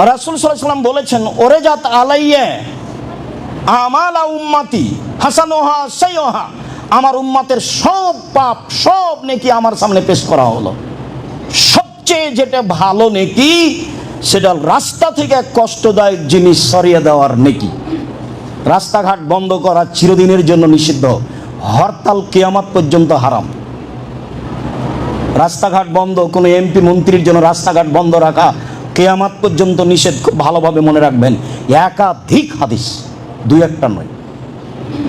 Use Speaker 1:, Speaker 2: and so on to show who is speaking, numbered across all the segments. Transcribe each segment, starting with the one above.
Speaker 1: রাসুল সাল্লাম বলেছেন ওরে জাত আলাইয়ে আমালা উম্মাতি, হাসানোহা সেইহা আমার উম্মাতের সব পাপ, সব নেকি আমার সামনে পেশ করা হলো। সবচেয়ে যেটা ভালো নেকি, সেটা রাস্তা থেকে কষ্টদায়ক জিনিস সরিয়ে দেওয়ার নেকি। রাস্তাঘাট বন্ধ করা চিরদিনের জন্য নিষিদ্ধ। হরতাল কেয়ামাত পর্যন্ত হারাম। রাস্তাঘাট বন্ধ, কোনো এমপি, মন্ত্রীর জন্য রাস্তাঘাট বন্ধ রাখা কেয়ামাত পর্যন্ত নিষেধ খুব ভালোভাবে মনে রাখবেন, একাধিক হাদিস, দুই একটা নয়।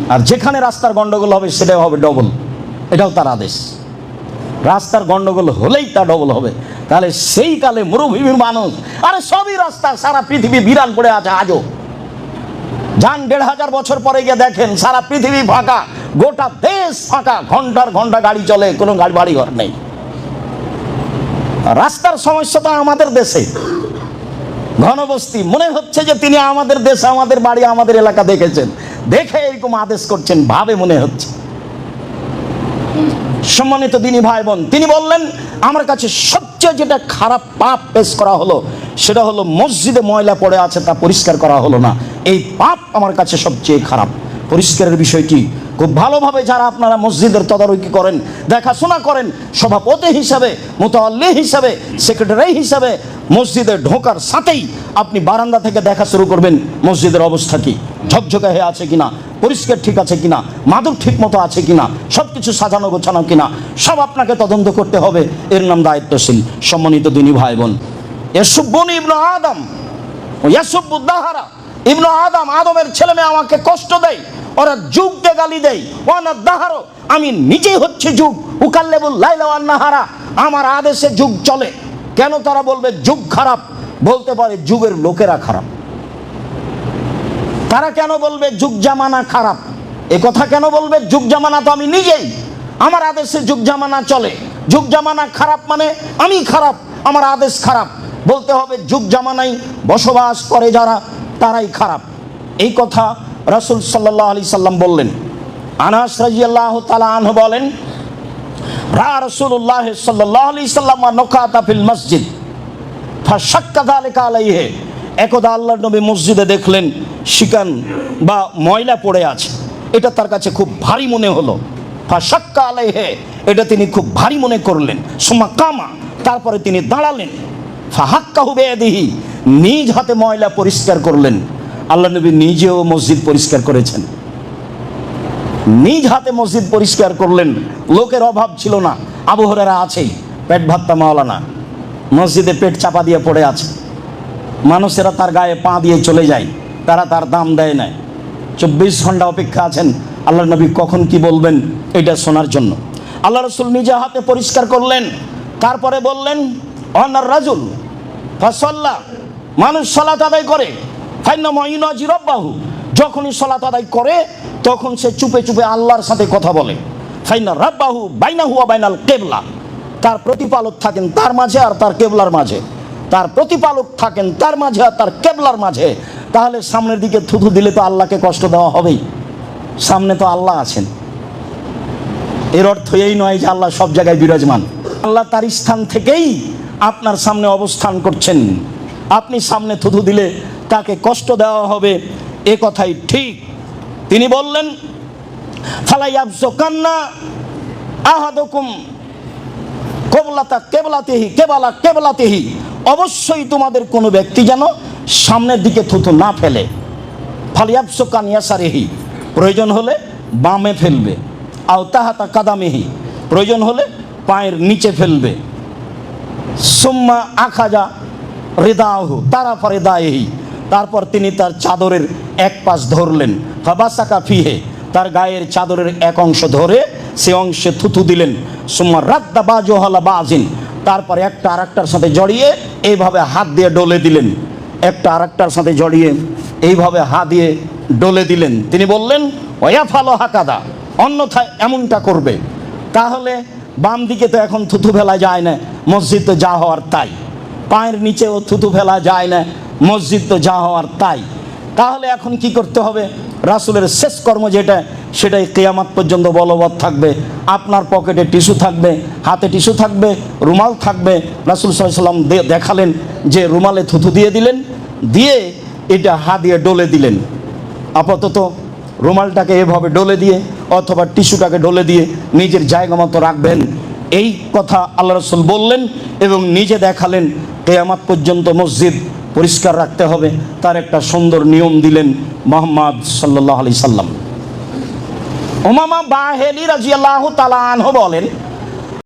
Speaker 1: আর যেখানে রাস্তার গন্ডগোল হবে সেটাও হবে ডবল এটাও তার আদেশ। রাস্তার গন্ডগোল হলেই তা ডবল হবে। তাহলে সেই কালে মরুভূমির মানুষ, আরে সবই রাস্তা, সারা পৃথিবী বিরান পড়ে আছে আজও। যান দেড় হাজার বছর পরে গিয়ে দেখেন, সারা পৃথিবী ফাঁকা, গোটা দেশ ফাঁকা, ঘণ্টার ঘণ্টা গাড়ি চলে, কোনো গাড়ি বাড়ি ঘর নেই। রাস্তার সমস্যা তো আমাদের দেশে। ঘনবস্তি, মনে হচ্ছে যে তিনি আমাদের দেশ, আমাদের বাড়ি, আমাদের এলাকা দেখেছেন। দেখে এরকম আদেশ করছেন, ভাবে মনে হচ্ছে। সম্মানিত দিনী ভাই বোন তিনি বললেন, আমার কাছে সবচেয়ে যেটা খারাপ পাপ পেশ করা হলো, সেটা হলো মসজিদে ময়লা পড়ে আছে, তা পরিষ্কার করা হলো না। এই পাপ আমার কাছে সবচেয়ে খারাপ। পরিষ্কারের বিষয়টি খুব ভালোভাবে যারা আপনারা মসজিদের তদারকি করেন, দেখাশোনা করেন, সভাপতি হিসাবে, মোতাল্লি হিসাবে, সেক্রেটারি হিসাবে মসজিদে ঢোকার সাথেই আপনি বারান্দা থেকে দেখা শুরু করবেন মসজিদের অবস্থা কি, ঝকঝকে হয়ে আছে কিনা, পরিষ্কার ঠিক আছে কিনা, মাদুর ঠিক মতো আছে কিনা সব কিছু সাজানো গোছানো কিনা, সব আপনাকে তদন্ত করতে হবে। এর নাম দায়িত্বশীল, সম্মানিত দিনী ভাই বোন। এসুব্বন ইবনু আদম, ও ইয়াসুবুদ্দাহারা ইবনু আদম, আদমের ছেলে মেয়ে আমাকে কষ্ট দেয় ওরা যুগ দিয়ে গালি দেয়। দাহারো আমি নিজেই হচ্ছে যুগ। উকাল্লেবুল লাইলা নাহারা, আমার আদেশে যুগ চলে। কেন তারা বলবে যুগ খারাপ? বলতে পারে যুগের লোকেরা খারাপ। তারা কেন বলবে যুগ জামানা খারাপ? এ কথা কেন বলবে? যুগ জামানা তো আমি নিজেই। আমার আদেশে যুগ জামানা চলে। যুগ জামানা খারাপ মানে আমি খারাপ, আমার আদেশ খারাপ। বলতে হবে যুগ জামানায় বসবাস করে যারা, তারাই খারাপ। এই কথা রাসূল সাল্লাহ আলি সাল্লাম বললেন, আনাস রাজিয়াল্লাহ তালা আনহ বলেন, রা রসুল্লাহ সাল্লাহ আলি সাল্লাম নকাতা ফিল মসজিদ আলাইহে। একদা আল্লাহর নবী মসজিদে দেখলেন, শিকান বা ময়লা পড়ে আছে। এটা তার কাছে খুব ভারী মনে হলো। ফাঁসাক্কা আলাইহে, এটা তিনি খুব ভারী মনে করলেন। সোমা কামা, তারপরে তিনি দাঁড়ালেন। ফাহাক্কা হুবে দিহি নিজ হাতে ময়লা পরিষ্কার করলেন। আল্লাহ নবী নিজেও মসজিদ পরিষ্কার করেছেন। নিজ হাতে মসজিদ পরিষ্কার করলেন, লোকের অভাব ছিল না। আবহরেরা আছেই পেট ভাত্তা মাওলানা, মসজিদে পেট চাপা দিয়ে পড়ে আছে। মানুষেরা তার গায়ে পা দিয়ে চলে যায়, তারা তার দাম দেয় না। চব্বিশ ঘণ্টা অপেক্ষা আছেন, আল্লাহ নবী কখন কি বলবেন এটা শোনার জন্য। আল্লাহ রসুল নিজে হাতে পরিষ্কার করলেন, তারপরে বললেন অনার রাজুল, ফসল্লা, মানুষ সলাত আদায় করে ফাইনা মঈনাজি রব্বাহু। যখনই সলাত আদায় করে, তখন সে চুপে চুপে আল্লাহর সাথে কথা বলে। ফাইনা রাব্বাহু বাইনা হুয়া বাইনাল কেবলা। তার প্রতিপালক থাকেন তার মাঝে আর তার কেবলার মাঝে। তার প্রতিপালক থাকেন তার মাঝে আর তার কেবলার মাঝে। তাহলে সামনের দিকে থুথু দিলে তো আল্লাহকে কষ্ট দেওয়া হবেই। সামনে তো আল্লাহ আছেন। এর অর্থ এই নয় যে আল্লাহ সব জায়গায় বিরাজমান। আল্লাহ তার স্থান থেকেই আপনার সামনে অবস্থান করছেন। আপনি সামনে থুথু দিলে তাকে কষ্ট দেওয়া হবে, এ কথাই ঠিক। তিনি বললেন ফালাইয়াবসো কান্না আহাদকুম কবলাতা কেবলাতেহি, কেবালা কেবলাতেহি। অবশ্যই তোমাদের কোনো ব্যক্তি যেন সামনের দিকে থুথু না ফেলে। ফালিয়াবসো কানিয়াসারেহি প্রয়োজন হলে বামে ফেলবে। আও তাহাতা কাদামেহি, প্রয়োজন হলে পায়ের নিচে ফেলবে। সুম্মা আখাজা হৃদাহু তারা পরে দায়েহি তারপর তিনি তার চাদরের এক পাশ ধরলেন। ফাবাসাকা ফিহে, তার গায়ের চাদরের এক অংশ ধরে সে অংশে থুথু দিলেন। সুম্মা রাদ্দা বাজো হলা বাজিন, তারপর একটা আরেকটার সাথে জড়িয়ে এইভাবে হাত দিয়ে ডলে দিলেন। একটা আরেকটার সাথে জড়িয়ে এইভাবে হাত দিয়ে ডলে দিলেন। তিনি বললেন, ওয়া ফালো হাকাদা, অন্যথায় এমনটা করবে। তাহলে বাম দিকে তো এখন থুথু ফেলা যায় না, মসজিদ তো যা হওয়ার তাই। পায়ের নিচেও থুথু ফেলা যায় না মসজিদ তো যা হওয়ার তাই। তাহলে এখন কি করতে হবে? রাসুলের শেষ কর্ম যেটা, সেটাই কেয়ামাত পর্যন্ত বলবৎ থাকবে। আপনার পকেটে টিস্যু থাকবে, হাতে টিস্যু থাকবে, রুমাল থাকবে। রাসুল সাল্লাম দেখালেন যে রুমালে থুথু দিয়ে দিলেন, দিয়ে এটা হাত দিয়ে ডলে দিলেন। আপাতত রুমালটাকে এভাবে ডলে দিয়ে অথবা টিস্যুটাকে ডলে দিয়ে নিজের জায়গা মতো রাখবেন। এই কথা আল্লাহ রসুল বললেন এবং নিজে দেখালেন, কেয়ামাত পর্যন্ত মসজিদ পরিষ্কার রাখতে হবে। তার একটা সুন্দর নিয়ম দিলেন মোহাম্মদ সাল্লাহ আলি সাল্লাম। ওমামা বাহেলি রাজিয়াল্লাহ তালাহ বলেন